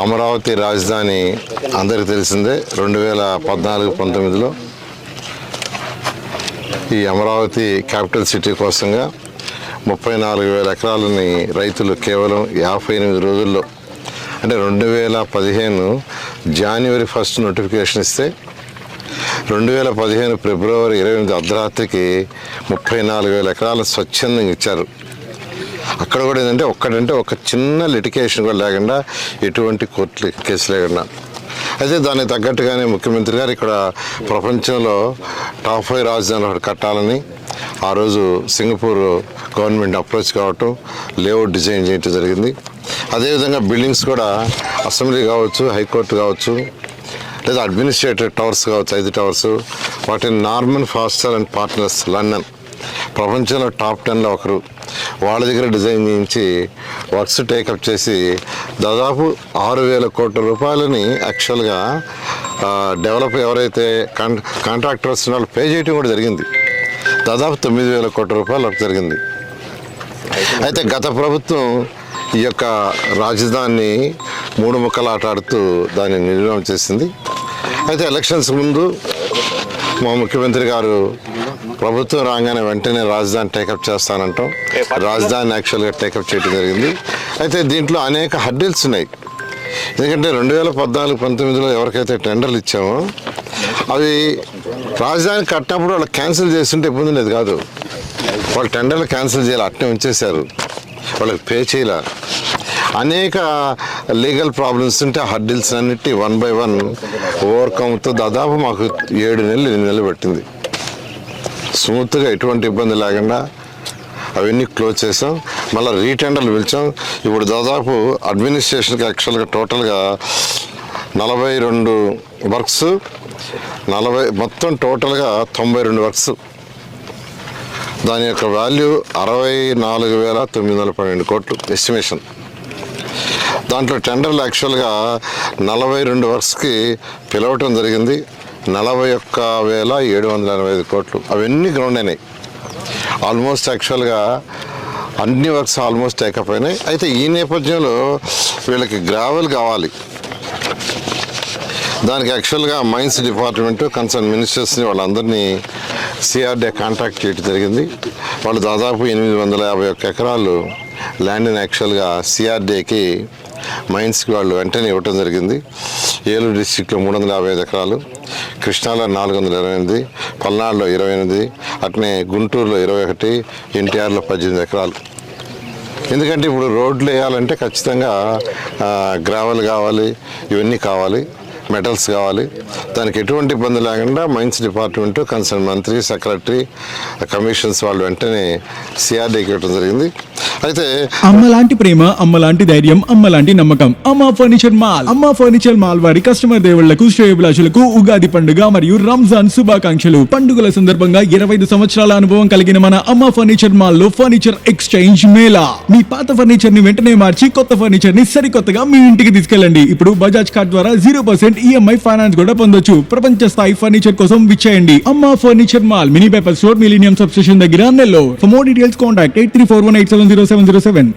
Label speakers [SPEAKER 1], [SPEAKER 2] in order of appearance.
[SPEAKER 1] అమరావతి రాజధాని అందరికీ తెలిసిందే. రెండు వేల పద్నాలుగు పంతొమ్మిదిలో ఈ అమరావతి క్యాపిటల్ సిటీ కోసంగా ముప్పై నాలుగు వేల ఎకరాలని రైతులు కేవలం యాభై ఎనిమిది రోజుల్లో అంటే రెండు వేల పదిహేను జనవరి ఫస్ట్ నోటిఫికేషన్ ఇస్తే రెండు వేల పదిహేను ఫిబ్రవరి ఇరవై ఎనిమిది అర్ధరాత్రికి ముప్పై నాలుగు వేల ఎకరాలు స్వచ్ఛందంగా ఇచ్చారు. అక్కడ కూడా ఏంటంటే ఒక్కడంటే ఒక చిన్న లిటికేషన్ కూడా లేకుండా ఎటువంటి కోర్టు కేసు లేకుండా. అయితే దానికి తగ్గట్టుగానే ముఖ్యమంత్రి గారు ఇక్కడ ప్రపంచంలో టాప్ ఫైవ్ రాజధానులు ఒకటి కట్టాలని ఆ రోజు సింగపూర్ గవర్నమెంట్ అప్రోచ్ కావటం లేఅవుట్ డిజైన్ చేయటం జరిగింది. అదేవిధంగా బిల్డింగ్స్ కూడా అసెంబ్లీ కావచ్చు హైకోర్టు కావచ్చు లేదా అడ్మినిస్ట్రేటివ్ టవర్స్ కావచ్చు ఐదు టవర్స్ వాటిని Norman Foster and partners London ప్రపంచంలో టాప్ టెన్లో ఒకరు. వాళ్ళ దగ్గర డిజైన్ చేయించి వర్క్స్ టేకప్ చేసి దాదాపు ఆరు వేల కోట్ల రూపాయలని యాక్చువల్గా డెవలప్ ఎవరైతే కాన్ కాంట్రాక్టర్స్ వాళ్ళు పే చేయడం కూడా జరిగింది. దాదాపు తొమ్మిది వేల కోట్ల రూపాయలు వర్క్ జరిగింది. అయితే గత ప్రభుత్వం ఈ యొక్క రాజధానిని మూడు ముక్కలు ఆట ఆడుతూ దాన్ని నిర్ణయం చేసింది. అయితే ఎలక్షన్స్ ముందు మా ముఖ్యమంత్రి గారు ప్రభుత్వం రాగానే వెంటనే రాజధాని టేకప్ చేస్తానంటాం. రాజధాని యాక్చువల్గా టేకప్ చేయడం జరిగింది. అయితే దీంట్లో అనేక హడ్డిల్స్ ఉన్నాయి. ఎందుకంటే రెండు వేల పద్నాలుగు పంతొమ్మిదిలో ఎవరికైతే టెండర్లు ఇచ్చామో అవి రాజధాని కట్టినప్పుడు వాళ్ళు క్యాన్సిల్ చేస్తుంటే ఇబ్బంది లేదు కాదు. వాళ్ళు టెండర్లు క్యాన్సిల్ చేయాలి అట్నే ఉంచేశారు. వాళ్ళకి పే చేయాల. అనేక లీగల్ ప్రాబ్లమ్స్ ఉంటే ఆ హడ్డిల్స్ అన్నిటి వన్ బై వన్ ఓవర్కమ్తో దాదాపు మాకు ఏడు నెలలు ఎనిమిది నెలలు పట్టింది. స్మూత్గా ఎటువంటి ఇబ్బంది లేకుండా అవన్నీ క్లోజ్ చేసాం. మళ్ళీ రీటెండర్లు పిలిచాం. ఇప్పుడు దాదాపు అడ్మినిస్ట్రేషన్కి యాక్చువల్గా టోటల్గా నలభై రెండు వర్క్స్ నలభై మొత్తం టోటల్గా తొంభై రెండు వర్క్స్. దాని యొక్క వాల్యూ అరవై నాలుగు వేల తొమ్మిది వందల పన్నెండు కోట్లు ఎస్టిమేషన్. దాంట్లో టెండర్లు యాక్చువల్గా నలభై రెండు వర్క్స్కి పిలవటం జరిగింది. నలభై ఒక్క వేల ఏడు వందల ఎనభై ఐదు కోట్లు. అవన్నీ గ్రౌండ్ అయినాయి. ఆల్మోస్ట్ యాక్చువల్గా అన్ని వర్క్స్ ఆల్మోస్ట్ టేకప్ అయినాయి. అయితే ఈ నేపథ్యంలో వీళ్ళకి గ్రావెల్ కావాలి. దానికి యాక్చువల్గా మైన్స్ డిపార్ట్మెంట్ కన్సర్న్ మినిస్టర్స్ని వాళ్ళందరినీ సిఆర్డీఏ కాంటాక్ట్ చేయడం జరిగింది. వాళ్ళు దాదాపు ఎనిమిది వందల యాభై ఒక్క ఎకరాలు ల్యాండ్ని యాక్చువల్గా సిఆర్డీఏకి మైన్స్కి వాళ్ళు వెంటనే ఇవ్వటం జరిగింది. ఏలూరు డిస్టిక్లో మూడు వందల యాభై ఐదు ఎకరాలు కృష్ణాలో నాలుగు వందల ఇరవై ఎనిమిది పల్నాడులో ఇరవై ఎనిమిది అట్నే గుంటూరులో ఇరవై ఒకటి ఎన్టీఆర్లో పద్దెనిమిది ఎకరాలు. ఎందుకంటే ఇప్పుడు రోడ్లు వేయాలంటే ఖచ్చితంగా గ్రావెల్ కావాలి ఇవన్నీ కావాలి. మెటల్స్ కావాలి. దానికి ఎటువంటి ఇబ్బంది లేకుండా మైన్స్ డిపార్ట్మెంట్ కన్సర్న్ మంత్రి సెక్రటరీ కమిషన్స్ వాళ్ళు వెంటనే సిఆర్డీకి ఇవ్వడం జరిగింది. అయితే
[SPEAKER 2] అమ్మ లాంటి ప్రేమ అమ్మ లాంటి ధైర్యం అమ్మ లాంటి నమ్మకం. Amma furniture mall. Amma furniture mall వారి కస్టమర్ దేవుళ్ళకు శ్రేయభిలాషులకు ఉగాది పండుగ మరియు రంజాన్ శుభాకాంక్షలు. పండుగల సందర్భంగా ఇరవై ఐదు సంవత్సరాల అనుభవం కలిగిన మన అమ్మ ఫర్నిచర్ మాల్లో ఫర్నిచర్ ఎక్స్చేంజ్ మేళా. మీ పాత ఫర్నిచర్ని వెంటనే మార్చి కొత్త ఫర్నిచర్ని సరికొత్తగా మీ ఇంటికి తీసుకెళ్ళండి. ఇప్పుడు బజాజ్ కార్డ్ ద్వారా జీరో పర్సెంట్ ఈఎంఐ ఫైనాన్స్ కూడా పొందొచ్చు. ప్రపంచ స్థాయి ఫర్నిచర్ కోసం విచ్చేయండి. Amma furniture mall mini paper store millennium substation దగ్గర Nellore for more details contact eight three four one eight seven zero seven zero seven